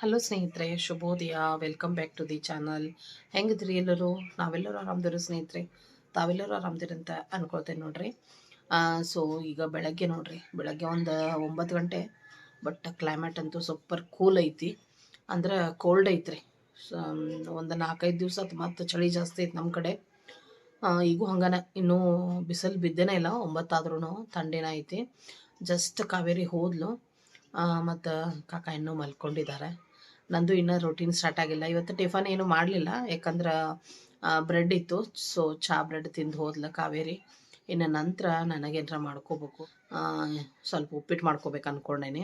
Hello ಸ್ನೇಹಿತರೆ, ಶುಭೋದಯ. Welcome back to the channel ಹೆಂಗಿದ್ರಿ ಎಲ್ಲರೂ? ನಾವೆಲ್ಲರೂ ಆರಾಮದಿರೋ ಸ್ನೇಹಿತರೆ? ತಾವೆಲ್ಲರೂ ಆರಾಮದಿರಂತ ಅನ್ಕೊಳ್ತೇನೆ ನೋಡ್ರಿ. ಸೊ ಈಗ ಬೆಳಗ್ಗೆ ನೋಡ್ರಿ. ಬೆಳಗ್ಗೆ ಒಂದು ಒಂಬತ್ತು ಗಂಟೆ ಬಟ್ ಕ್ಲೈಮೇಟ್ ಅಂತೂ ಸೂಪರ್ ಕೂಲ್ ಐತಿ. ಅಂದ್ರೆ ಕೋಲ್ಡ್ ಐತ್ರಿ. ಒಂದು ನಾಲ್ಕೈದು ದಿವಸ ಮತ್ತು ಚಳಿ ಜಾಸ್ತಿ ಐತಿ ನಮ್ಮ ಕಡೆ. ಈಗೂ ಹಂಗನ. ಇನ್ನೂ ಬಿಸಿಲು ಬಿದ್ದೇನೆ ಇಲ್ಲ. ಒಂಬತ್ತಾದ್ರೂ ಥಂಡಿನ ಐತಿ. ಜಸ್ಟ್ ಕಾವೇರಿ ಹೋದ್ಲು. ಮತ್ತು ಕಾಕ ಇನ್ನೂ ಮಲ್ಕೊಂಡಿದ್ದಾರೆ. ನಂದು ಇನ್ನೂ ರೊಟೀನ್ ಸ್ಟಾರ್ಟ್ ಆಗಿಲ್ಲ. ಇವತ್ತು ಟಿಫನ್ ಏನು ಮಾಡಲಿಲ್ಲ. ಯಾಕಂದ್ರೆ ಬ್ರೆಡ್ ಇತ್ತು. ಸೊ ಚಹಾ ಬ್ರೆಡ್ ತಿಂದು ಹೋದ್ಲ ಕಾವೇರಿ. ಇನ್ನು ನಂತರ ನನಗೇನರ ಮಾಡ್ಕೋಬೇಕು. ಸ್ವಲ್ಪ ಉಪ್ಪಿಟ್ಟು ಮಾಡ್ಕೋಬೇಕು ಅಂದ್ಕೊಂಡೇನಿ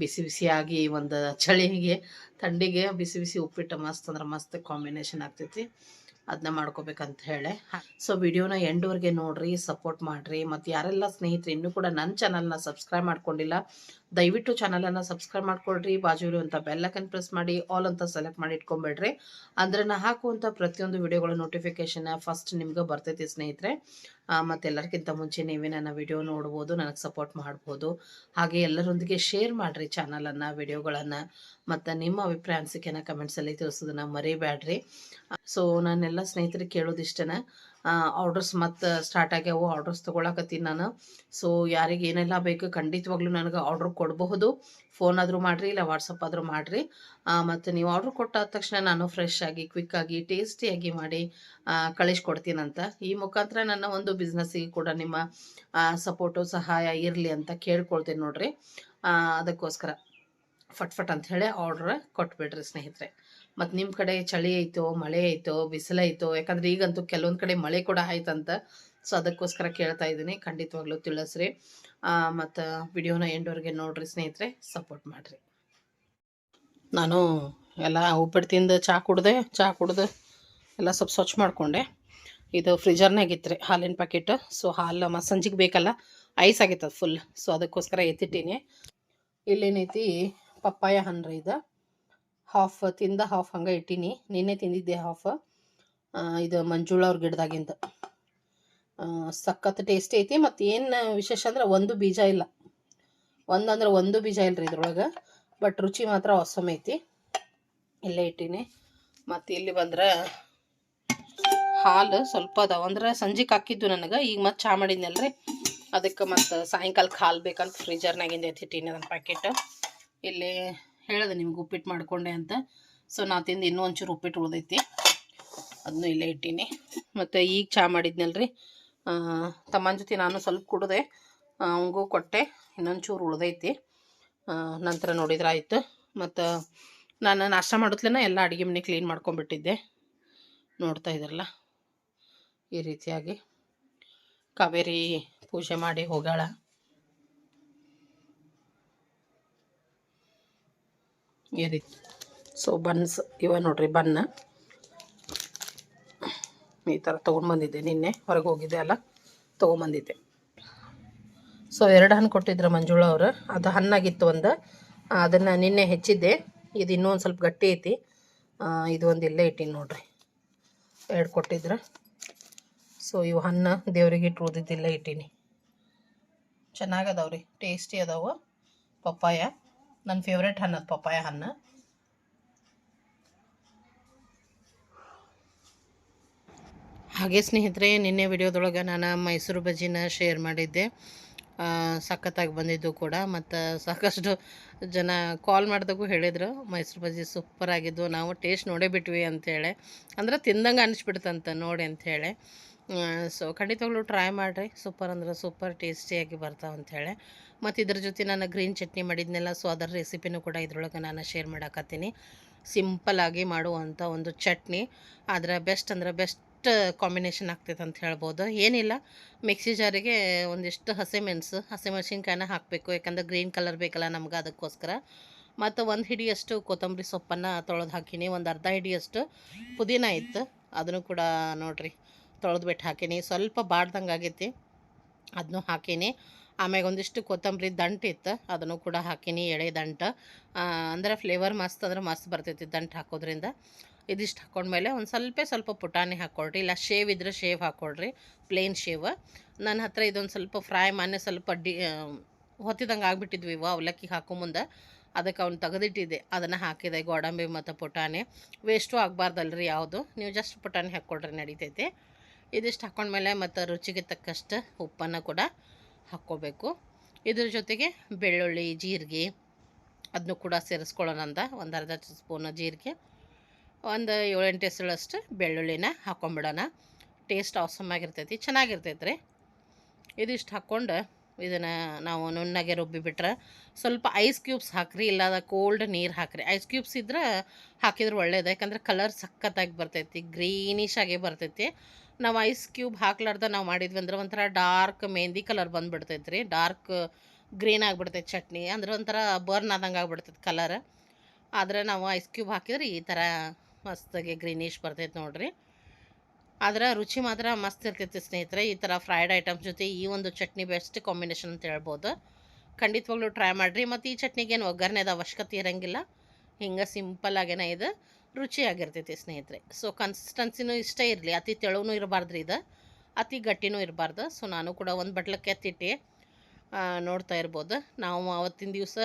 ಬಿಸಿ ಬಿಸಿಯಾಗಿ ಒಂದು ಚಳಿಗೆ, ಥಂಡಿಗೆ ಬಿಸಿ ಬಿಸಿ ಉಪ್ಪಿಟ್ಟು ಮಸ್ತ್ ಅಂದ್ರೆ ಮಸ್ತ್ ಕಾಂಬಿನೇಷನ್ ಆಗ್ತೈತಿ. ಅದನ್ನ ಮಾಡ್ಕೋಬೇಕಂತ ಹೇಳಿ. ಸೊ ವಿಡಿಯೋನ ಎಂಡ್ವರೆಗೆ ನೋಡ್ರಿ ಸಪೋರ್ಟ್ ಮಾಡಿರಿ. ಮತ್ತು ಯಾರೆಲ್ಲ ಸ್ನೇಹಿತರು ಇನ್ನೂ ಕೂಡ ನನ್ನ ಚಾನಲ್ನ ಸಬ್ಸ್ಕ್ರೈಬ್ ಮಾಡ್ಕೊಂಡಿಲ್ಲ ದಯವಿಟ್ಟು ಚಾನಲನ್ನು ಸಬ್ಸ್ಕ್ರೈಬ್ ಮಾಡ್ಕೊಳ್ರಿ ಬಾಜು ಇರುವಂಥ ಬೆಲ್ಲಕನ್ ಪ್ರೆಸ್ ಮಾಡಿ ಆಲ್ ಅಂತ ಸೆಲೆಕ್ಟ್ ಮಾಡಿ ಇಟ್ಕೊಂಬೇಡ್ರಿ ಅಂದ್ರೆ ನಾ ಹಾಕುವಂಥ ಪ್ರತಿಯೊಂದು ವಿಡಿಯೋಗಳ ನೋಟಿಫಿಕೇಶನ್ ಫಸ್ಟ್ ನಿಮ್ಗೆ ಬರ್ತೈತಿ ಸ್ನೇಹಿತರೆ. ಮತ್ತು ಎಲ್ಲರಿಗಿಂತ ಮುಂಚೆ ನೀವೇ ನನ್ನ ವಿಡಿಯೋ ನೋಡ್ಬೋದು, ನನಗೆ ಸಪೋರ್ಟ್ ಮಾಡ್ಬೋದು. ಹಾಗೆ ಎಲ್ಲರೊಂದಿಗೆ ಶೇರ್ ಮಾಡಿರಿ ಚಾನಲನ್ನು ವಿಡಿಯೋಗಳನ್ನ ಮತ್ತು ನಿಮ್ಮ ಅಭಿಪ್ರಾಯ, ಅನಿಸಿಕೆನ ಕಮೆಂಟ್ಸಲ್ಲಿ ತಿಳಿಸೋದನ್ನ ಮರಿಬೇಡ್ರಿ ಸೊ ನಾನೆಲ್ಲ ಸ್ನೇಹಿತರಿಗೆ ಕೇಳೋದಿಷ್ಟೇ ಆರ್ಡರ್ಸ್ ಮತ್ತು ಸ್ಟಾರ್ಟ್ ಆಗ್ಯಾವು ಆರ್ಡರ್ಸ್ ತೊಗೊಳಕತ್ತೀನಿ ನಾನು. ಸೊ ಯಾರಿಗೆ ಏನೆಲ್ಲ ಬೇಕು ಖಂಡಿತವಾಗ್ಲೂ ನನಗೆ ಆರ್ಡ್ರ್ ಕೊಡಬಹುದು. ಫೋನ್ ಆದರೂ ಮಾಡಿರಿ, ಇಲ್ಲ ವಾಟ್ಸಪ್ ಆದರೂ ಮಾಡಿರಿ. ಮತ್ತು ನೀವು ಆರ್ಡ್ರ್ ಕೊಟ್ಟಾದ ತಕ್ಷಣ ನಾನು ಫ್ರೆಶ್ ಆಗಿ ಕ್ವಿಕ್ಕಾಗಿ ಟೇಸ್ಟಿಯಾಗಿ ಮಾಡಿ ಕಳಿಸ್ಕೊಡ್ತೀನಂತ. ಈ ಮುಖಾಂತರ ನನ್ನ ಒಂದು ಬಿಸ್ನೆಸ್ಸಿಗೆ ಕೂಡ ನಿಮ್ಮ ಸಪೋರ್ಟು ಸಹಾಯ ಇರಲಿ ಅಂತ ಕೇಳ್ಕೊಳ್ತೀನಿ ನೋಡಿರಿ. ಅದಕ್ಕೋಸ್ಕರ. ಫಟ್ ಫಟ್ ಅಂತ ಹೇಳಿ ಆರ್ಡ್ರ್ ಕೊಟ್ಬಿಡ್ರಿ ಸ್ನೇಹಿತರೆ. ಮತ್ತು ನಿಮ್ಮ ಕಡೆ ಚಳಿ ಐತೋ, ಮಳೆ ಐತೋ ಬಿಸಿಲೈತೋ ಯಾಕಂದ್ರೆ ಈಗಂತೂ ಕೆಲವೊಂದು ಕಡೆ ಮಳೆ ಕೂಡ ಆಯ್ತಂತ. ಸೊ ಅದಕ್ಕೋಸ್ಕರ ಕೇಳ್ತಾ ಇದ್ದೀನಿ. ಖಂಡಿತವಾಗ್ಲೂ ತಿಳಿಸ್ರಿ. ಮತ್ತು ವಿಡಿಯೋನ ಎಂಡೋರಿಗೆ ನೋಡ್ರಿ ಸ್ನೇಹಿತರೆ ಸಪೋರ್ಟ್ ಮಾಡಿರಿ. ನಾನು ಎಲ್ಲ ಉಪ್ಪಿಟ್ಟು ತಿಂದು ಚಹಾ ಕುಡ್ದೆ ಚಹಾ ಕುಡ್ದು ಎಲ್ಲ ಸ್ವಲ್ಪ ಸ್ವಚ್ಛ ಮಾಡಿಕೊಂಡೆ. ಇದು ಫ್ರಿಜರ್ನಾಗ ಇತ್ತು ರೀ ಹಾಲಿನ ಪ್ಯಾಕೆಟ್ ಸೊ ಹಾಲು ಮ ಸಂಜೆಗೆ ಬೇಕಲ್ಲ, ಐಸ್ ಆಗೈತೆ ಅದು ಫುಲ್ ಸೊ ಅದಕ್ಕೋಸ್ಕರ ಎತ್ತಿಟ್ಟೀನಿ. ಇಲ್ಲೇನೈತಿ, ಪಪ್ಪಾಯ ಹಣ್ಣು ಇದು. ಹಾಫ್ ತಿಂದ ಹಾಫ್ ಹಂಗೆ ಇಟ್ಟೀನಿ. ನಿನ್ನೆ ತಿಂದಿದ್ದೆ ಹಾಫ್ ಇದು ಮಂಜುಳ ಅವ್ರ ಗಿಡದಾಗಿಂದ. ಸಖತ್ ಟೇಸ್ಟಿ ಐತಿ ಮತ್ತು ಏನು ವಿಶೇಷ ಅಂದ್ರೆ ಒಂದು ಬೀಜ ಇಲ್ಲ. ಒಂದಂದ್ರೆ ಒಂದು ಬೀಜ ಇಲ್ರಿ ಇದ್ರೊಳಗೆ. ಬಟ್ ರುಚಿ ಮಾತ್ರ ಹೊಸಮ್ ಐತಿ. ಇಲ್ಲೇ ಇಟ್ಟೀನಿ. ಮತ್ತು ಇಲ್ಲಿ ಬಂದ್ರೆ ಹಾಲು ಸ್ವಲ್ಪ ಅದಾವ. ಅಂದ್ರೆ ಸಂಜೆಗೆ ಹಾಕಿದ್ದು ನನಗೆ. ಈಗ ಮತ್ತೆ ಚಹಾ ಮಾಡಿದ್ನಲ್ರಿ. ಅದಕ್ಕೆ ಮತ್ತು ಸಾಯಂಕಾಲಕ್ಕೆ ಹಾಲು ಬೇಕಂತ ಫ್ರೀಜರ್ನಾಗಿಂದ ಎತ್ತಿಟ್ಟೀನಿ ಅದನ್ನ ಪ್ಯಾಕೆಟ್ ಇಲ್ಲಿ ಹೇಳಿದೆ ನಿಮ್ಗೆ ಉಪ್ಪಿಟ್ಟು ಮಾಡ್ಕೊಂಡೆ ಅಂತ. ಸೊ ನಾ ತಿಂದು ಇನ್ನೂ ಒಂಚೂರು ಉಪ್ಪಿಟ್ಟು ಉಳ್ದೈತಿ. ಅದನ್ನು ಇಲ್ಲೇ ಇಟ್ಟೀನಿ. ಮತ್ತು ಈಗ ಚಹಾ ಮಾಡಿದ್ನಲ್ರಿ? ತಮ್ಮನ ಜೊತೆ ನಾನು ಸ್ವಲ್ಪ ಕುಡಿದೆ. ಅವಂಗೂ ಕೊಟ್ಟೆ. ಇನ್ನೊಂಚೂರು ಉಳ್ದೈತಿ. ನಂತರ ನೋಡಿದ್ರೆ ಆಯಿತು. ಮತ್ತು ನಾನು ನಾಷ್ಟ ಮಾಡೋದ್ಲೇನ ಎಲ್ಲ ಅಡುಗೆ ಮನೆ ಕ್ಲೀನ್ ಮಾಡ್ಕೊಂಬಿಟ್ಟಿದ್ದೆ ನೋಡ್ತಾ ಇದ್ರಲ್ಲ? ಈ ರೀತಿಯಾಗಿ. ಕಾವೇರಿ ಪೂಜೆ ಮಾಡಿ ಹೋಗಾಳ. ಈ ರೀತಿ. ಸೊ ಬನ್ಸ್ ಇವ ನೋಡ್ರಿ ಬನ್ನ ಈ ಥರ ತೊಗೊಂಡ್ಬಂದಿದ್ದೆ ನಿನ್ನೆ, ಹೊರಗೆ ಹೋಗಿದ್ದೆ ಅಲ್ಲ ತೊಗೊಂಬಂದಿದ್ದೆ ಸೊ ಎರಡು ಹಣ್ಣು ಕೊಟ್ಟಿದ್ರು ಮಂಜುಳ ಅವರು. ಅದು ಹಣ್ಣಾಗಿತ್ತು ಒಂದು. ಅದನ್ನು ನಿನ್ನೆ ಹೆಚ್ಚಿದ್ದೆ. ಇದು ಇನ್ನೂ ಒಂದು ಸ್ವಲ್ಪ ಗಟ್ಟಿ ಐತಿ. ಇದು ಒಂದು ಇಲ್ಲೇ ಇಟ್ಟೀನಿ ನೋಡ್ರಿ. ಎರಡು ಕೊಟ್ಟಿದ್ರೆ. ಸೊ ಇವು ಹಣ್ಣು ದೇವ್ರಿಗೆ ಇಟ್ಟು ಉಳ್ದಿದ್ದಿಲ್ಲ ಇಟ್ಟೀನಿ. ಚೆನ್ನಾಗದಾವ್ರಿ ಟೇಸ್ಟಿ ಅದಾವ. ಪಪ್ಪಾಯ. ನನ್ನ ಫೇವ್ರೆಟ್ ಹಣ್ಣು ಅದು ಪಪ್ಪಾಯ ಹಣ್ಣು ಹಾಗೆ ಸ್ನೇಹಿತರೆ, ನಿನ್ನೆ ವಿಡಿಯೋದೊಳಗೆ ನಾನು ಮೈಸೂರು ಬಜ್ಜಿನ ಶೇರ್ ಮಾಡಿದ್ದೆ. ಸಖತ್ತಾಗಿ ಬಂದಿದ್ದು ಕೂಡ. ಮತ್ತು ಸಾಕಷ್ಟು ಜನ ಕಾಲ್ ಮಾಡಿದಾಗೂ ಹೇಳಿದರು, ಮೈಸೂರು ಬಜ್ಜಿ ಸೂಪರ್ ಆಗಿದ್ದು, ನಾವು ಟೇಸ್ಟ್ ನೋಡೇ ಬಿಟ್ವಿ ಅಂತೇಳಿ. ಅಂದ್ರೆ ತಿಂದಂಗೆ ಅನಿಸ್ಬಿಡ್ತಂತ ನೋಡಿ ಅಂಥೇಳಿ ಸೊ ಖಂಡಿತವಾಗ್ಲೂ ಟ್ರೈ ಮಾಡಿರಿ. ಸೂಪರ್ ಅಂದ್ರೆ ಸೂಪರ್ ಟೇಸ್ಟಿಯಾಗಿ ಬರ್ತಾವೆ ಅಂಥೇಳಿ ಮತ್ತು ಇದ್ರ ಜೊತೆ ನಾನು ಗ್ರೀನ್ ಚಟ್ನಿ ಮಾಡಿದ್ನೆಲ್ಲ ಸೊ ಅದರ ರೆಸಿಪಿನೂ ಕೂಡ ಇದ್ರೊಳಗೆ ನಾನು ಶೇರ್ ಮಾಡಾಕತ್ತೀನಿ. ಸಿಂಪಲಾಗಿ ಮಾಡುವಂಥ ಒಂದು ಚಟ್ನಿ. ಆದರೆ ಬೆಸ್ಟ್ ಅಂದ್ರೆ ಬೆಸ್ಟ್ ಕಾಂಬಿನೇಷನ್ ಆಗ್ತೈತೆ ಅಂತ ಹೇಳ್ಬೋದು. ಏನಿಲ್ಲ, ಮಿಕ್ಸಿ ಜಾರಿಗೆ ಒಂದಿಷ್ಟು ಹಸಿಮೆಣಸು, ಹಸಿಮೆಣಸಿನ್ಕಾಯಿನ ಹಾಕಬೇಕು. ಯಾಕಂದ್ರೆ ಗ್ರೀನ್ ಕಲರ್ ಬೇಕಲ್ಲ ನಮ್ಗೆ ಅದಕ್ಕೋಸ್ಕರ. ಮತ್ತು ಒಂದು ಹಿಡಿಯಷ್ಟು ಕೊತ್ತಂಬರಿ ಸೊಪ್ಪನ್ನು ತೊಳೆದು ಹಾಕಿನಿ. ಒಂದು ಅರ್ಧ ಹಿಡಿಯಷ್ಟು ಪುದೀನ ಇತ್ತು. ಅದನ್ನು ಕೂಡ ನೋಡ್ರಿ. ತೊಳೆದು ಬಿಟ್ಟು ಹಾಕೀನಿ. ಸ್ವಲ್ಪ ಬಾಡ್ದಂಗೆ ಆಗೈತಿ. ಅದನ್ನು ಹಾಕೀನಿ. ಆಮ್ಯಾಗ ಒಂದಿಷ್ಟು ಕೊತ್ತಂಬರಿ ದಂಟು ಇತ್ತು, ಅದನ್ನು ಕೂಡ ಹಾಕೀನಿ. ಎಳೆ ದಂಟು. ಅಂದ್ರೆ ಫ್ಲೇವರ್ ಮಸ್ತ್ ಅಂದ್ರೆ ಮಸ್ತ್ ಬರ್ತೈತಿ ದಂಟು ಹಾಕೋದ್ರಿಂದ. ಇದಿಷ್ಟು ಹಾಕೊಂಡ್ಮೇಲೆ ಒಂದು ಸ್ವಲ್ಪ ಸ್ವಲ್ಪ ಪುಟಾಣಿ ಹಾಕ್ಕೊಳ್ರಿ ಇಲ್ಲ ಶೇವ್ ಇದ್ರೆ ಶೇವ್ ಹಾಕ್ಕೊಳ್ರಿ ಪ್ಲೇನ್ ಶೇವ್. ನನ್ನ ಹತ್ರ ಇದೊಂದು ಸ್ವಲ್ಪ ಫ್ರೈ ಮೊನ್ನೆ ಸ್ವಲ್ಪ ಡಿ ಹೊತ್ತಿದಂಗೆ ಆಗಿಬಿಟ್ಟಿದ್ವಿ ಇವು ಅವಲಕ್ಕಿ ಹಾಕೋ ಮುಂದೆ. ಅದಕ್ಕೆ ಅವ್ನು ತೆಗೆದಿಟ್ಟಿದ್ದೆ. ಅದನ್ನು ಹಾಕಿದೆ. ಗೋಡಂಬಿ ಮತ್ತು ಪುಟಾಣಿ. ವೇಸ್ಟು ಆಗಬಾರ್ದಲ್ರಿ ಯಾವುದು. ನೀವು ಜಸ್ಟ್ ಪುಟಾಣಿ ಹಾಕ್ಕೊಳ್ರಿ ನಡಿತೈತೆ. ಇದಿಷ್ಟು ಹಾಕೊಂಡ್ಮೇಲೆ ಮತ್ತು ರುಚಿಗೆ ತಕ್ಕಷ್ಟು ಉಪ್ಪನ್ನು ಕೂಡ ಹಾಕ್ಕೋಬೇಕು. ಇದ್ರ ಜೊತೆಗೆ ಬೆಳ್ಳುಳ್ಳಿ, ಜೀರಿಗೆ ಅದನ್ನು ಕೂಡ ಸೇರಿಸ್ಕೊಳ್ಳೋಣ ಅಂತ ಒಂದು ಅರ್ಧ ಸ್ಪೂನ್ ಜೀರಿಗೆ, ಒಂದು ಏಳೆಂಟು ಎಸಳಷ್ಟು ಬೆಳ್ಳುಳ್ಳಿನ ಹಾಕ್ಕೊಂಬಿಡೋಣ ಟೇಸ್ಟ್ ಆಸಮ್ ಆಗಿರ್ತೈತಿ ಚೆನ್ನಾಗಿರ್ತೈತೆ ರೀ ಇದಿಷ್ಟು ಹಾಕ್ಕೊಂಡು ಇದನ್ನು ನಾವು ನುಣ್ಣಗೆ ರುಬ್ಬಿಬಿಟ್ರೆ ಸ್ವಲ್ಪ ಐಸ್ ಕ್ಯೂಬ್ಸ್ ಹಾಕ್ರಿ ಇಲ್ಲದ ಕೋಲ್ಡ್ ನೀರು ಹಾಕ್ರಿ. ಐಸ್ ಕ್ಯೂಬ್ಸ್ ಇದ್ರೆ ಹಾಕಿದ್ರೆ ಒಳ್ಳೇದು, ಯಾಕಂದ್ರೆ ಕಲರ್ ಸಖತ್ತಾಗಿ ಬರ್ತೈತಿ ಗ್ರೀನಿಶ್ ಆಗಿ ಬರ್ತೈತಿ. ನಾವು ಐಸ್ ಕ್ಯೂಬ್ ಹಾಕ್ಲಾರ್ದ ನಾವು ಮಾಡಿದ್ವಿ ಅಂದ್ರೆ ಒಂಥರ ಡಾರ್ಕ್ ಮೆಹಂದಿ ಕಲರ್ ಬಂದುಬಿಡ್ತೈತೆ ರೀ ಡಾರ್ಕ್ ಗ್ರೀನ್ ಆಗಿಬಿಡ್ತೈತೆ ಚಟ್ನಿ, ಅಂದ್ರೆ ಒಂಥರ ಬರ್ನ್ ಆದಂಗೆ ಆಗಿಬಿಡ್ತೈತೆ ಕಲರ್ ಆದರೆ ನಾವು ಐಸ್ ಕ್ಯೂಬ್ ಹಾಕಿದ್ರೆ ಈ ಥರ ಮಸ್ತಾಗಿ ಗ್ರೀನಿಶ್ ಬರ್ತೈತೆ ನೋಡ್ರಿ. ಆದ್ರೆ ರುಚಿ ಮಾತ್ರ ಮಸ್ತ್ ಇರ್ತೈತಿ ಸ್ನೇಹಿತರೆ. ಈ ಥರ ಫ್ರೈಡ್ ಐಟಮ್ಸ್ ಜೊತೆ ಈ ಒಂದು ಚಟ್ನಿ ಬೆಸ್ಟ್ ಕಾಂಬಿನೇಷನ್ ಅಂತ ಹೇಳ್ಬೋದು. ಖಂಡಿತವಾಗ್ಲೂ ಟ್ರೈ ಮಾಡಿರಿ. ಮತ್ತು ಈ ಚಟ್ನಿಗೇನು ಒಗ್ಗರಣೆದ ಅವಶ್ಯಕತೆ ಇರೋಂಗಿಲ್ಲ. ಹಿಂಗೆ ಸಿಂಪಲ್ಲಾಗೇನೆ ಇದು. ರುಚಿಯಾಗಿರ್ತೈತಿ ಸ್ನೇಹಿತರೆ. ಸೊ ಕನ್ಸಿಸ್ಟೆನ್ಸಿನೂ ಇಷ್ಟೇ ಇರಲಿ. ಅತಿ ತೆಳುವೂ ಇರಬಾರ್ದು ಇದು. ಅತಿ ಗಟ್ಟಿನೂ ಇರಬಾರ್ದು. ಸೊ ನಾನು ಕೂಡ ಒಂದು ಬಟ್ಲಕ್ಕೆ ಎತ್ತಿಟ್ಟು ನೋಡ್ತಾ ಇರ್ಬೋದು. ನಾವು ಅವತ್ತಿನ ದಿವಸ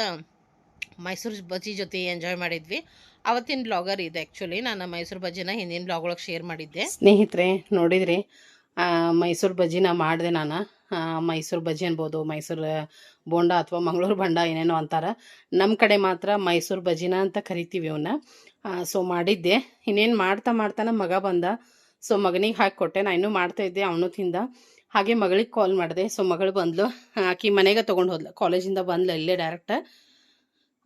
ಮೈಸೂರು ಬಜ್ಜಿ ಜೊತೆ ಎಂಜಾಯ್ ಮಾಡಿದ್ವಿ. ಅವತ್ತಿನ ಬ್ಲಾಗರ್ ಇದೆ ಆ್ಯಕ್ಚುಲಿ ನಾನು ಮೈಸೂರು ಬಜ್ಜಿನ ಹಿಂದಿನ ಬ್ಲಾಗ್ ಒಳಗೆ ಶೇರ್ ಮಾಡಿದ್ದೆ. ಸ್ನೇಹಿತರೆ, ನೋಡಿದ್ರಿ ಮೈಸೂರು ಬಜ್ಜಿನ ಮಾಡಿದೆ ನಾನು. ಮೈಸೂರು ಬಜ್ಜಿ ಅನ್ಬೋದು, ಮೈಸೂರು ಬೋಂಡ ಅಥವಾ ಮಂಗಳೂರು ಬಂಡ ಏನೇನೋ ಅಂತಾರೆ. ನಮ್ಮ ಕಡೆ ಮಾತ್ರ ಮೈಸೂರು ಬಜ್ಜಿನ ಅಂತ ಕರಿತೀವಿ ಅವನ್ನ ಸೊ ಮಾಡಿದ್ದೆ. ಇನ್ನೇನು ಮಾಡ್ತಾ ಮಾಡ್ತಾ ಮಗ ಬಂದ. ಸೊ ಮಗನಿಗೆ ಹಾಕಿ ಕೊಟ್ಟೆ. ನಾನು ಇನ್ನೂ ಮಾಡ್ತಾ ಇದ್ದೆ, ಅವನು ತಿಂದ. ಹಾಗೆ ಮಗಳಿಗೆ ಕಾಲ್ ಮಾಡಿದೆ. ಸೊ ಮಗಳು ಬಂದ್ಲು. ಆಕಿ ಮನೆಗೆ ತೊಗೊಂಡು ಹೋದ್ಲು. ಕಾಲೇಜಿಂದ ಬಂದ್ಲು, ಇಲ್ಲೇ ಡೈರೆಕ್ಟ್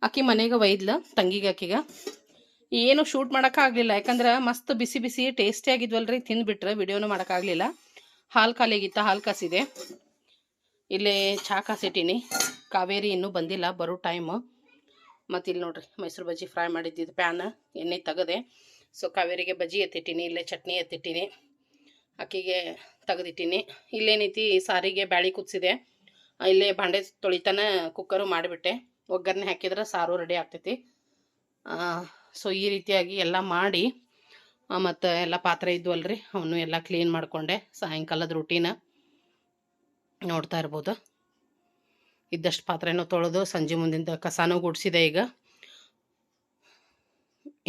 ಆಕಿ ಮನೆಗೆ ಒಯ್ದ್ಲು, ತಂಗಿಗೆ ಆಕಿಗೆ. ಏನು ಶೂಟ್ ಮಾಡೋಕ್ಕಾಗಲಿಲ್ಲ, ಯಾಕಂದ್ರೆ ಮಸ್ತ್ ಬಿಸಿ ಬಿಸಿ ಟೇಸ್ಟಿ ಆಗಿದ್ವಲ್ರಿ, ತಿಂದುಬಿಟ್ರೆ ವಿಡಿಯೋನು ಮಾಡೋಕ್ಕಾಗಲಿಲ್ಲ. ಹಾಲು ಖಾಲಿಯಾಗಿತ್ತ ಹಾಲು ಕಾಸಿದೆ. ಇಲ್ಲೇ ಚಹಾ ಕಾಸಿಟ್ಟೀನಿ. ಕಾವೇರಿ ಇನ್ನೂ ಬಂದಿಲ್ಲ, ಬರೋ ಟೈಮು ಮತ್ತು ಇಲ್ಲಿ ನೋಡ್ರಿ, ಮೈಸೂರು ಬಜ್ಜಿ ಫ್ರೈ ಮಾಡಿದ್ದಿದ್ದು ಪ್ಯಾನ್ ಎಣ್ಣೆ ತೆಗೆದೆ. ಸೊ ಕಾವೇರಿಗೆ ಬಜ್ಜಿ ಎತ್ತಿಟ್ಟೀನಿ, ಇಲ್ಲೇ ಚಟ್ನಿ ಎತ್ತಿಟ್ಟೀನಿ. ಅಕ್ಕಿಗೆ ತೆಗೆದಿಟ್ಟೀನಿ. ಇಲ್ಲೇನೈತಿ, ಸಾರಿಗೆ ಬ್ಯಾಳಿ ಕುದಿಸಿದೆ. ಇಲ್ಲೇ ಭಾಂಡೆ ತೊಳಿತಾನೆ ಕುಕ್ಕರು ಮಾಡಿಬಿಟ್ಟೆ. ಒಗ್ಗರಣೆ ಹಾಕಿದ್ರೆ ಸಾರು ರೆಡಿ ಆಗ್ತೈತಿ. ಸೊ ಈ ರೀತಿಯಾಗಿ ಎಲ್ಲ ಮಾಡಿ ಮತ್ತು ಎಲ್ಲ ಪಾತ್ರೆ ಇದ್ವಲ್ರಿ ಅವನು ಎಲ್ಲ ಕ್ಲೀನ್ ಮಾಡಿಕೊಂಡೆ ಸಾಯಂಕಾಲದ ರೂಟೀನ ನೋಡ್ತಾ ಇರ್ಬೋದು. ಇದ್ದಷ್ಟು ಪಾತ್ರೆನೂ ತೊಳೆದು ಸಂಜೆ ಮುಂದಿಂದ ಕಸಾನೂ ಗುಡಿಸಿದೆ ಈಗ.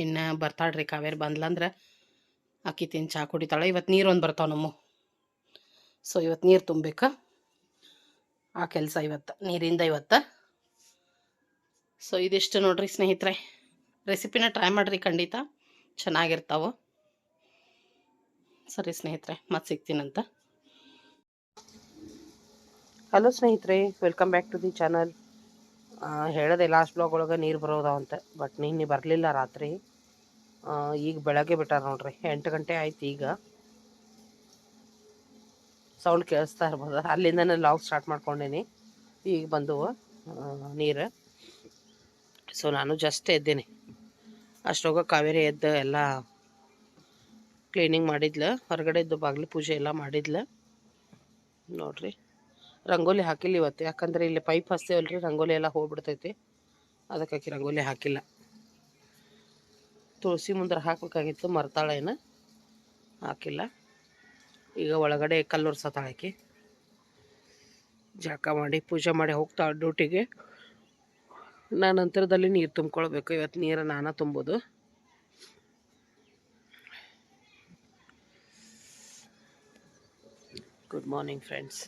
ಇನ್ನು ಬರ್ತಾಳ್ರಿ ಕಾವೇರಿ ಬಂದ್ಲಂದ್ರೆ ಅಕ್ಕಿ ತಿನ್ ಚಹಾ ಕುಡಿತಾಳೆ. ಇವತ್ತು ನೀರು ಒಂದು ಬರ್ತಾವೆ ನಮ್ಮ. ಸೊ ಇವತ್ತು ನೀರು ತುಂಬಬೇಕು. ಆ ಕೆಲಸ ಇವತ್ತು, ನೀರಿಂದ ಇವತ್ತು. ಸೊ ಇದಿಷ್ಟು ನೋಡ್ರಿ ಸ್ನೇಹಿತರೆ. ರೆಸಿಪಿನ ಟ್ರೈ ಮಾಡಿರಿ ಖಂಡಿತ. ಚೆನ್ನಾಗಿರ್ತಾವೆ. ಸರಿ ಸ್ನೇಹಿತರೆ, ಮತ್ತೆ ಸಿಗ್ತೀನಂತ. ಹಲೋ ಸ್ನೇಹಿತರೆ welcome back to the channel ಹೇಳದೆ ಲಾಸ್ಟ್ ಬ್ಲಾಗ್ ಒಳಗೆ ನೀರು ಬರೋದಾವ ಅಂತ ಬಟ್ ನಿನ್ನೆ ಬರಲಿಲ್ಲ ರಾತ್ರಿ. ಈಗ ಬೆಳಗ್ಗೆ ಬಿಟ್ಟಾರ ನೋಡ್ರಿ, ಎಂಟು ಗಂಟೆ ಆಯ್ತು ಈಗ. ಸೌಂಡ್ ಕೇಳಿಸ್ತಾ ಇರ್ಬೋದು? ನಾನು ಲಾಗ್ ಸ್ಟಾರ್ಟ್ ಮಾಡ್ಕೊಂಡೇನಿ. ಈಗ ಬಂದವು ನೀರು. ಸೊ ನಾನು ಜಸ್ಟ್ ಎದ್ದೇನೆ. ಅಷ್ಟೊಗ ಕಾವೇರಿ ಎದ್ದು ಎಲ್ಲ ಕ್ಲೀನಿಂಗ್ ಮಾಡಿದ್ಲು. ಹೊರಗಡೆದ್ದು ಬಾಗಿಲು ಪೂಜೆ ಎಲ್ಲ ಮಾಡಿದ್ಲು. ನೋಡ್ರಿ. ರಂಗೋಲಿ ಹಾಕಿಲ್ಲ ಇವತ್ತು. ಯಾಕಂದ್ರೆ ಇಲ್ಲಿ ಪೈಪ್ ಹಚ್ತೇವಲ್ರಿ, ರಂಗೋಲಿ ಎಲ್ಲ ಹೋಗ್ಬಿಡ್ತೈತಿ. ಅದಕ್ಕೆ ಆಕಿ ರಂಗೋಲಿ ಹಾಕಿಲ್ಲ. ತುಳಸಿ ಮುಂದ್ರೆ ಹಾಕಬೇಕಾಗಿತ್ತು, ಮರ್ತಾಳೇನ ಹಾಕಿಲ್ಲ. ಈಗ ಒಳಗಡೆ ಕಲ್ಲೂರು ಸತಾಳಕಿ ಜಳಕ ಮಾಡಿ, ಪೂಜೆ ಮಾಡಿ ಹೋಗ್ತಾಳೆ ಡ್ಯೂಟಿಗೆ ನಾನು ನಂತರದಲ್ಲಿ ನೀರು ತುಂಬ್ಕೊಳ್ಬೇಕು. ಇವತ್ತು ನೀರು ನಾನು ತುಂಬೋದು. ಗುಡ್ ಮಾರ್ನಿಂಗ್ ಫ್ರೆಂಡ್ಸ್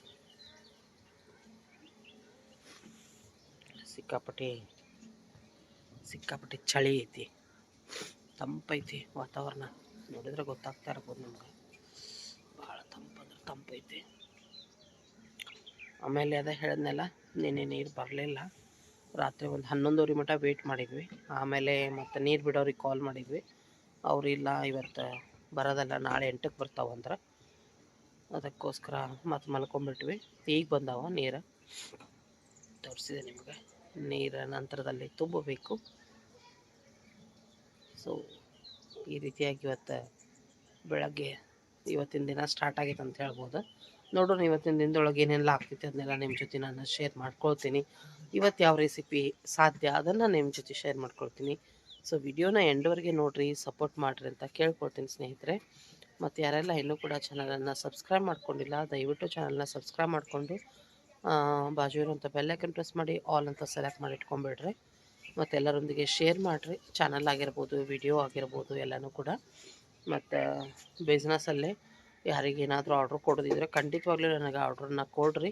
ಸಿಕ್ಕಾಪಟ್ಟೆ ಸಿಕ್ಕಾಪಟ್ಟೆ ಚಳಿ ಐತಿ. ತಂಪೈತಿ ವಾತಾವರಣ. ನೋಡಿದ್ರೆ ಗೊತ್ತಾಗ್ತಾ ಇರ್ಬೋದು ನಮ್ಗೆ. ಭಾಳ ತಂಪಂದ್ರೆ ತಂಪೈತಿ. ಆಮೇಲೆ ಅದೇ ಹೇಳಿದ್ನಲ್ಲ, ನಿನ್ನೆ ನೀರು ಬರಲಿಲ್ಲ. ರಾತ್ರಿ ಒಂದು ಹನ್ನೊಂದುವರೆ ಮಟ್ಟ ವೆಯ್ಟ್ ಮಾಡಿದ್ವಿ. ಆಮೇಲೆ ಮತ್ತು ನೀರು ಬಿಡೋರಿಗೆ ಕಾಲ್ ಮಾಡಿದ್ವಿ. ಅವ್ರು ಇಲ್ಲ, ಇವತ್ತು ಬರೋದಲ್ಲ, ನಾಳೆ ಎಂಟಕ್ಕೆ ಬರ್ತಾವಂದ್ರೆ ಅದಕ್ಕೋಸ್ಕರ ಮತ್ತು ಮಲ್ಕೊಂಡ್ಬಿಟ್ವಿ ಈಗ ಬಂದಾವ ನೀರು. ತೋರಿಸಿದೆ ನಿಮಗೆ. ನೀರ ನಂತರದಲ್ಲಿ ತುಂಬಬೇಕು. ಸೊ ಈ ರೀತಿಯಾಗಿ ಇವತ್ತು ಬೆಳಗ್ಗೆ ಇವತ್ತಿನ ದಿನ ಸ್ಟಾರ್ಟ್ ಆಗೈತೆ ಅಂತ ಹೇಳ್ಬೋದು. ನೋಡೋಣ ಇವತ್ತಿನ ದಿನದೊಳಗೆ ಏನೆಲ್ಲ ಆಗ್ತೈತೆ ಅದನ್ನೆಲ್ಲ ನಿಮ್ಮ ಜೊತೆ ನಾನು ಶೇರ್ ಮಾಡ್ಕೊಳ್ತೀನಿ. ಇವತ್ತು ಯಾವ ರೆಸಿಪಿ ಸಾಧ್ಯ ಅದನ್ನು ನಿಮ್ಮ ಜೊತೆ ಶೇರ್ ಮಾಡ್ಕೊಳ್ತೀನಿ. ಸೊ ವಿಡಿಯೋನ ಎಂಡ್ವರೆಗೆ ನೋಡಿರಿ ಸಪೋರ್ಟ್ ಮಾಡಿರಿ ಅಂತ ಕೇಳ್ಕೊಳ್ತೀನಿ ಸ್ನೇಹಿತರೆ. ಮತ್ತು ಯಾರೆಲ್ಲ ಇನ್ನೂ ಕೂಡ ಚಾನಲನ್ನು ಸಬ್ಸ್ಕ್ರೈಬ್ ಮಾಡ್ಕೊಂಡಿಲ್ಲ, ದಯವಿಟ್ಟು ಚಾನಲ್ನ ಸಬ್ಸ್ಕ್ರೈಬ್ ಮಾಡಿಕೊಂಡು ಬಾಜು ಇರುವಂಥ ಬೆಲ್ಲೈಕನ್ ಪ್ರೆಸ್ ಮಾಡಿ ಆಲ್ ಅಂತ ಸೆಲೆಕ್ಟ್ ಮಾಡಿ ಇಟ್ಕೊಂಬಿಡ್ರಿ ಮತ್ತು ಎಲ್ಲರೊಂದಿಗೆ ಶೇರ್ ಮಾಡಿರಿ. ಚಾನಲ್ ಆಗಿರ್ಬೋದು ವಿಡಿಯೋ ಆಗಿರ್ಬೋದು, ಎಲ್ಲನೂ ಕೂಡ. ಮತ್ತು ಬಿಸ್ನೆಸ್ಸಲ್ಲೇ ಯಾರಿಗೇನಾದರೂ ಆರ್ಡ್ರ್ ಕೊಡೋದಿದ್ರೆ ಖಂಡಿತವಾಗ್ಲೂ ನನಗೆ ಆರ್ಡ್ರನ್ನ ಕೊಡ್ರಿ.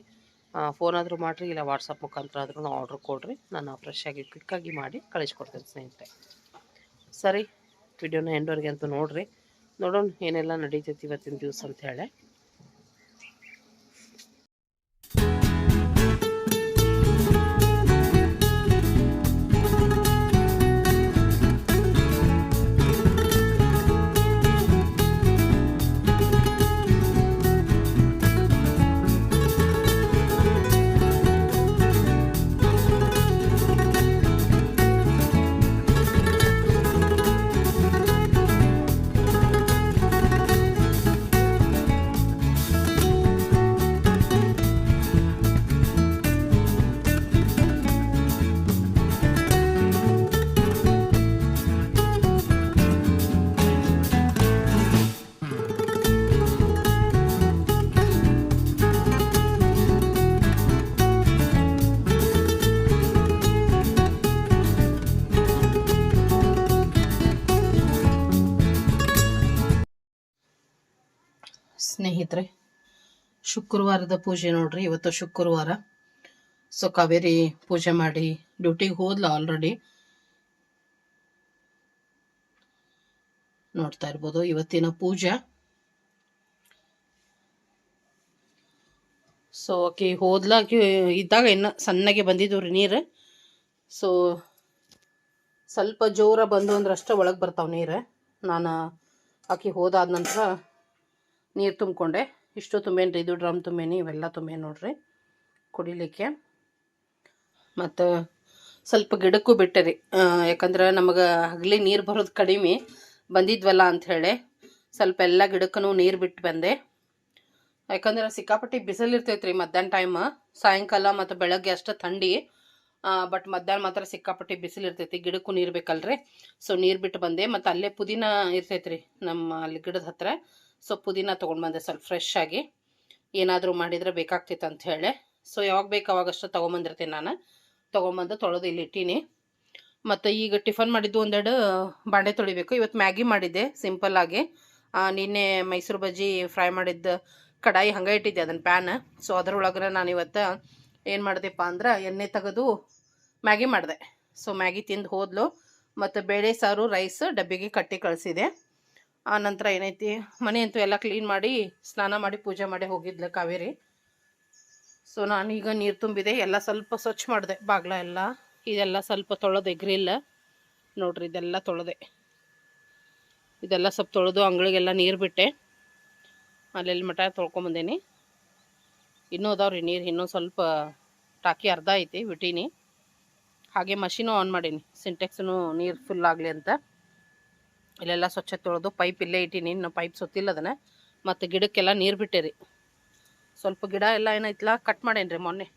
ಫೋನ್ ಆದರೂ ಮಾಡಿರಿ, ಇಲ್ಲ ವಾಟ್ಸಪ್ ಮುಖಾಂತರ ಆದ್ರೂ ಆರ್ಡ್ರ್ ಕೊಡ್ರಿ. ನಾನು ಫ್ರೆಶ್ಶಾಗಿ ಕ್ವಿಕ್ಕಾಗಿ ಮಾಡಿ ಕಳಿಸ್ಕೊಡ್ತೇನೆ ಸ್ನೇಹಿತರೆ. ಸರಿ ವಿಡಿಯೋನ ಎಂಡೋರಿಗೆ ಅಂತೂ ನೋಡಿರಿ. ನೋಡೋಣ ಏನೆಲ್ಲ ನಡೀತೈತಿ ಇವತ್ತಿನ ದಿವಸ ಅಂತ ಹೇಳಿ. ಸ್ನೇಹಿತರೆ ಶುಕ್ರವಾರದ ಪೂಜೆ ನೋಡ್ರಿ, ಇವತ್ತು ಶುಕ್ರವಾರ. ಸೊ ಕಾವೇರಿ ಪೂಜೆ ಮಾಡಿ ಡ್ಯೂಟಿಗೆ ಹೋದ್ಲ ಆಲ್ರೆಡಿ ನೋಡ್ತಾ ಇರ್ಬೋದು, ಇವತ್ತಿನ ಪೂಜೆ. ಸೊ ಆಕೆ ಹೋದ್ಲ ಇದ್ದಾಗ ಇನ್ನು ಸಣ್ಣಗೆ ಬಂದಿದ್ದು ರೀ ನೀರು. ಸೊ ಸ್ವಲ್ಪ ಜೋರ ಬಂದು ಅಂದ್ರೆ ಅಷ್ಟೇ ಒಳಗೆ ಬರ್ತಾವೆ ನೀರು. ನಾನು ಆಕೆ ಹೋದಾದ ನಂತರ ನೀರು ತುಂಬಿಕೊಂಡೆ. ಇಷ್ಟು ತುಂಬೇನು ರೀ ಇದು ಡ್ರಮ್ ತುಂಬೇನಿ, ಇವೆಲ್ಲ ತುಂಬೇ ನೋಡ್ರಿ. ಕುಡಿಲಿಕ್ಕೆ. ಮತ್ತು ಸ್ವಲ್ಪ ಗಿಡಕ್ಕೂ ಬಿಟ್ಟೆ ರೀ ಯಾಕಂದ್ರೆ ನಮಗೆ ಹಗಲಿ ನೀರು ಬರೋದು ಕಡಿಮೆ ಬಂದಿದ್ವಲ್ಲ ಅಂಥೇಳಿ ಸ್ವಲ್ಪ ಎಲ್ಲ ಗಿಡಕ್ಕೂ ನೀರು ಬಿಟ್ಟು ಬಂದೆ. ಯಾಕಂದ್ರೆ ಸಿಕ್ಕಾಪಟ್ಟಿ ಬಿಸಿಲು ಇರ್ತೈತೆ ರೀ ಮಧ್ಯಾಹ್ನ ಟೈಮ್ ಸಾಯಂಕಾಲ ಮತ್ತು ಬೆಳಗ್ಗೆ ಅಷ್ಟು ಥಂಡಿ. ಬಟ್ ಮಧ್ಯಾಹ್ನ ಮಾತ್ರ ಸಿಕ್ಕಾಪಟ್ಟಿ ಬಿಸಿಲು ಇರ್ತೈತಿ. ಗಿಡಕ್ಕೂ ನೀರು ಬೇಕಲ್ರಿ. ಸೊ ನೀರು ಬಿಟ್ಟು ಬಂದೆ. ಮತ್ತು ಅಲ್ಲೇ ಪುದೀನ ಇರ್ತೈತೆ ರೀ ನಮ್ಮ ಅಲ್ಲಿ ಗಿಡದ ಹತ್ರ. ಸೊ ಪುದೀನ ತೊಗೊಂಡು ಬಂದೆ ಸ್ವಲ್ಪ ಫ್ರೆಶ್ ಆಗಿ. ಏನಾದರೂ ಮಾಡಿದರೆ ಬೇಕಾಗ್ತಿತ್ತು ಅಂತ ಹೇಳಿ. ಸೊ ಯಾವಾಗ ಬೇಕು ಅವಾಗಷ್ಟು ತೊಗೊಂಬಂದಿರ್ತೀನಿ ನಾನು. ತೊಗೊಂಬಂದು ತೊಳೆದು ಇಲ್ಲಿ ಇಟ್ಟೀನಿ. ಮತ್ತು ಈಗ ಟಿಫನ್ ಮಾಡಿದ್ದು ಒಂದೆರಡು ಬಾಂಡೆ ತೊಳಿಬೇಕು. ಇವತ್ತು ಮ್ಯಾಗಿ ಮಾಡಿದ್ದೆ ಸಿಂಪಲ್ಲಾಗಿ ನಿನ್ನೆ ಮೈಸೂರು ಬಜ್ಜಿ ಫ್ರೈ ಮಾಡಿದ್ದ ಕಡಾಯಿ ಹಂಗೆ ಇಟ್ಟಿದ್ದೆ ಅದನ್ನು ಪ್ಯಾನ್ ಸೊ ಅದರೊಳಗೆ ನಾನು ಇವತ್ತು ಏನು ಮಾಡಿದೆಪ್ಪ ಅಂದ್ರೆ ಎಣ್ಣೆ ತೆಗೆದು ಮ್ಯಾಗಿ ಮಾಡಿದೆ. ಸೊ ಮ್ಯಾಗಿ ತಿಂದು ಹೋದ್ಲು. ಮತ್ತು ಬೇಳೆ ಸಾರು ರೈಸ್ ಡಬ್ಬಿಗೆ ಕಟ್ಟಿ ಕಳಿಸಿದೆ. ಆ ನಂತರ ಏನೈತಿ? ಮನೆ ಅಂತೂ ಎಲ್ಲ ಕ್ಲೀನ್ ಮಾಡಿ, ಸ್ನಾನ ಮಾಡಿ ಪೂಜೆ ಮಾಡಿ ಹೋಗಿದ್ಲು ಕಾವೇರಿ. ಸೊ ಈಗ ನೀರು ತುಂಬಿದೆ, ಎಲ್ಲ ಸ್ವಲ್ಪ ಸ್ವಚ್ಛ ಮಾಡಿದೆ, ಬಾಗ್ಲ ಎಲ್ಲ. ಇದೆಲ್ಲ ಸ್ವಲ್ಪ ತೊಳೆದೆ ಗ್ರಿಲ್ ನೋಡ್ರಿ, ಇದೆಲ್ಲ ತೊಳೆದೆ. ಇದೆಲ್ಲ ಸ್ವಲ್ಪ ತೊಳೆದು ಅಂಗಳಿಗೆಲ್ಲ ನೀರು ಬಿಟ್ಟೆ. ಅಲ್ಲೆಲ್ಲಿ ಮಠ ತೊಳ್ಕೊಂಬಂದೇನಿ ಇನ್ನೂ ಅದಾವ್ರಿ ನೀರು, ಇನ್ನೂ ಸ್ವಲ್ಪ ಟಾಕಿ ಅರ್ಧ ಐತಿ ಬಿಟ್ಟೀನಿ ಹಾಗೆ ಮಷೀನು ಆನ್ ಮಾಡೀನಿ. ಸಿಂಟೆಕ್ಸ್ನು ನೀರು ಫುಲ್ ಆಗಲಿ ಅಂತ. ಇಲ್ಲೆಲ್ಲ ಸ್ವಚ್ಛ ತೊಳೆದು ಪೈಪ್ ಇಲ್ಲೇ ಇಟ್ಟೀನಿ ಇನ್ನು ಪೈಪ್ ಸುತ್ತಿಲ್ಲ ಅದನ್ನು. ಮತ್ತು ಗಿಡಕ್ಕೆಲ್ಲ ನೀರು ಬಿಟ್ಟೆ ಸ್ವಲ್ಪ ಗಿಡ ಎಲ್ಲ ಏನಾಯ್ತಲ್ಲ ಕಟ್ ಮಾಡೇನ್ರಿ ಮೊನ್ನೆ.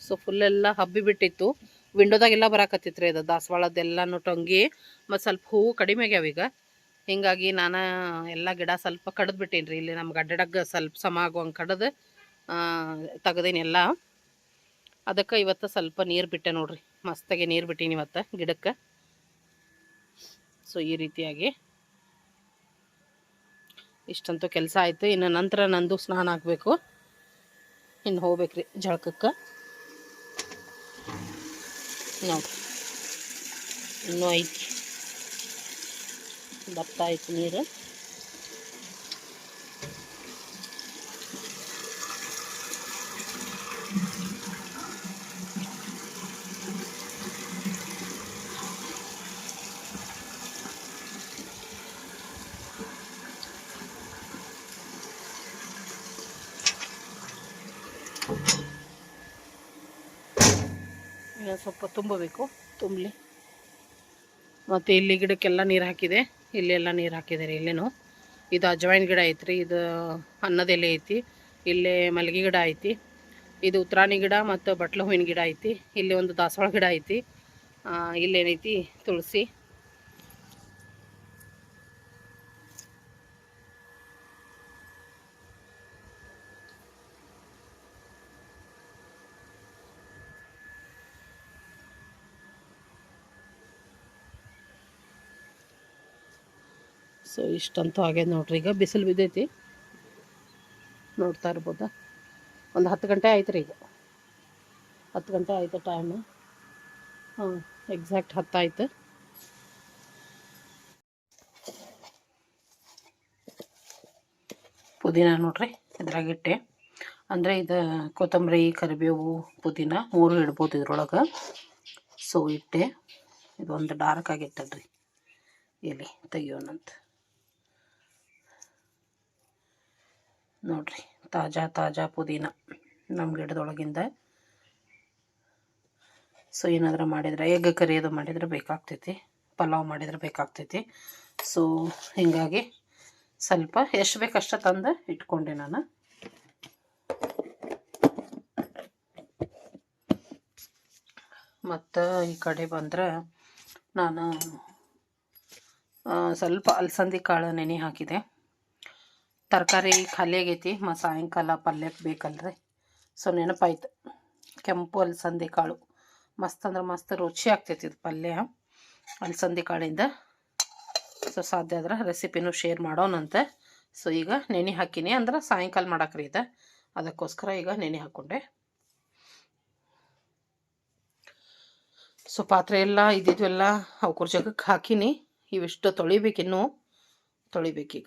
ಸೊ ಫುಲ್ಲೆಲ್ಲ ಹಬ್ಬಿ ಬಿಟ್ಟಿತ್ತು. ವಿಂಡೋದಾಗೆಲ್ಲ ಬರಾಕತ್ತಿತ್ತು ರೀ ಅದು ದಾಸವಾಳದ್ದೆಲ್ಲನೂ ಟೊಂಗಿ. ಮತ್ತು ಸ್ವಲ್ಪ ಹೂವು ಕಡಿಮೆ ಆಗ್ಯಾವ ಈಗ. ಹೀಗಾಗಿ ನಾನು ಎಲ್ಲ ಗಿಡ ಸ್ವಲ್ಪ ಕಡ್ದು ಬಿಟ್ಟೀನಿ ರೀ ಇಲ್ಲಿ ನಮ್ಗೆ ಗಡ್ಡಡಗ್ ಸ್ವಲ್ಪ ಸಮ ಆಗುವಂಗೆ ಕಡ್ದು ತೆಗ್ದೇನೆಲ್ಲ ಅದಕ್ಕೆ ಇವತ್ತು ಸ್ವಲ್ಪ ನೀರು ಬಿಟ್ಟೆ ನೋಡ್ರಿ. ಮಸ್ತಾಗಿ ನೀರು ಬಿಟ್ಟೀನಿ ಇವತ್ತು, ಗಿಡಕ್ಕೆ. ಸೊ ಈ ರೀತಿಯಾಗಿ. ಇಷ್ಟಂತೂ ಕೆಲಸ ಆಯಿತು. ಇನ್ನು ನಂತರ ನಂದು ಸ್ನಾನ ಆಗಬೇಕು. ಇನ್ನು ಹೋಗ್ಬೇಕ್ರಿ ಜಳಕಕ್ಕೆ. ನೋಡಿ. ಇನ್ನೂ ಐತಿ ಬರ್ತಾ ಐತಿ ನೀರು. ಸ್ವಲ್ಪ ತುಂಬಬೇಕು. ತುಂಬಲಿ. ಮತ್ತು ಇಲ್ಲಿ ಗಿಡಕ್ಕೆಲ್ಲ ನೀರು ಹಾಕಿದೆ. ಇಲ್ಲೆಲ್ಲ ನೀರು ಹಾಕಿದ್ದಾರೆ ಇಲ್ಲೇನು. ಇದು ಅಜ್ವಾಯಿನ ಗಿಡ ಐತ್ರಿ. ಇದು ಅನ್ನದ ಎಲೆ ಐತಿ. ಇಲ್ಲೇ ಮಲ್ಲಿಗೆ ಗಿಡ ಐತಿ. ಇದು ಉತ್ತರಾಣಿ ಗಿಡ ಮತ್ತು ಬಟ್ಲ ಹೂವಿನ ಗಿಡ ಐತಿ. ಇಲ್ಲಿ ಒಂದು ದಾಸವಾಳ ಗಿಡ ಐತಿ. ಇಲ್ಲೇನೈತಿ? ತುಳಸಿ. ಸೊ, ಇಷ್ಟಂತೂ ಆಗ್ಯದ ನೋಡ್ರಿ. ಈಗ ಬಿಸಿಲು ಬಿದ್ದೈತಿ. ನೋಡ್ತಾ ಇರ್ಬೋದ? ಒಂದು ಹತ್ತು ಗಂಟೆ ಆಯ್ತು ರೀ ಈಗ. ಹತ್ತು ಗಂಟೆ ಆಯ್ತು ಟೈಮ್ ಹಾಂ ಎಕ್ಸಾಕ್ಟ್ ಹತ್ತಾಯ್ತು ಪುದೀನ ನೋಡ್ರಿ ಇದ್ರಾಗಿಟ್ಟೆ ಅಂದರೆ ಇದು ಕೊತ್ತಂಬರಿ, ಕರಿಬೇವು, ಪುದೀನ ಮೂರು ಇಡ್ಬೋದು ಇದ್ರೊಳಗೆ. ಸೊ, ಇಟ್ಟೆ. ಇದು ಒಂದು ಡಾರ್ಕ್ ಆಗಿಟ್ಟಲ್ರಿ ಇಲ್ಲಿ ತೆಗಿಯೋಣಂತ. ನೋಡ್ರಿ, ತಾಜಾ ತಾಜಾ ಪುದೀನ ನಮ್ಮ ಗಿಡದೊಳಗಿಂದ. ಸೊ ಏನಾದರೂ ಮಾಡಿದ್ರೆ ಎಗ್ ಕರಿ ಅದು ಮಾಡಿದ್ರೆ ಬೇಕಾಗ್ತೈತಿ, ಪಲಾವ್ ಮಾಡಿದ್ರೆ ಬೇಕಾಗ್ತೈತಿ. ಸೊ ಹೀಗಾಗಿ ಸ್ವಲ್ಪ ಎಷ್ಟು ಬೇಕಷ್ಟ ತಂದು ಇಟ್ಕೊಂಡೆ ನಾನು. ಮತ್ತು ಈ ಕಡೆ ಬಂದ್ರೆ ನಾನು ಸ್ವಲ್ಪ ಅಲಸಂದಿ ಕಾಳು ನೆನೆ ಹಾಕಿದೆ. ತರಕಾರಿ ಖಾಲಿ ಆಗೈತಿ ಮತ್ತು ಸಾಯಂಕಾಲ ಪಲ್ಯಕ್ಕೆ ಬೇಕಲ್ರಿ. ಸೊ ನೆನಪಾಯ್ತು, ಕೆಂಪು ಅಲಸಂದಿ ಕಾಳು. ಮಸ್ತ್ ಅಂದ್ರೆ ಮಸ್ತ್ ರುಚಿ ಆಗ್ತೈತಿ ಇದು ಪಲ್ಯ. ಅಲಸಂದಿ ಕಾಳಿಂದ ಸೊ ಸಾಧ್ಯ ಆದ್ರೆ ರೆಸಿಪಿನೂ ಶೇರ್ ಮಾಡೋಣಂತೆ ಸೊ ಈಗ ನೆನೆ ಹಾಕಿನಿ ಅಂದ್ರೆ ಸಾಯಂಕಾಲ ಮಾಡಾಕ್ರಿ ಇದು. ಅದಕ್ಕೋಸ್ಕರ ಈಗ ನೆನೆ ಹಾಕ್ಕೊಂಡೆ ಸೊ ಪಾತ್ರೆ ಎಲ್ಲ ಇದ್ದಿದ್ವೆಲ್ಲ ಅವ್ಕುರ್ ಜಗಕ್ಕೆ ಹಾಕಿನಿ. ಇವಿಷ್ಟು ತೊಳಿಬೇಕಿನ್ನೂ ತೊಳಿಬೇಕೀಗ.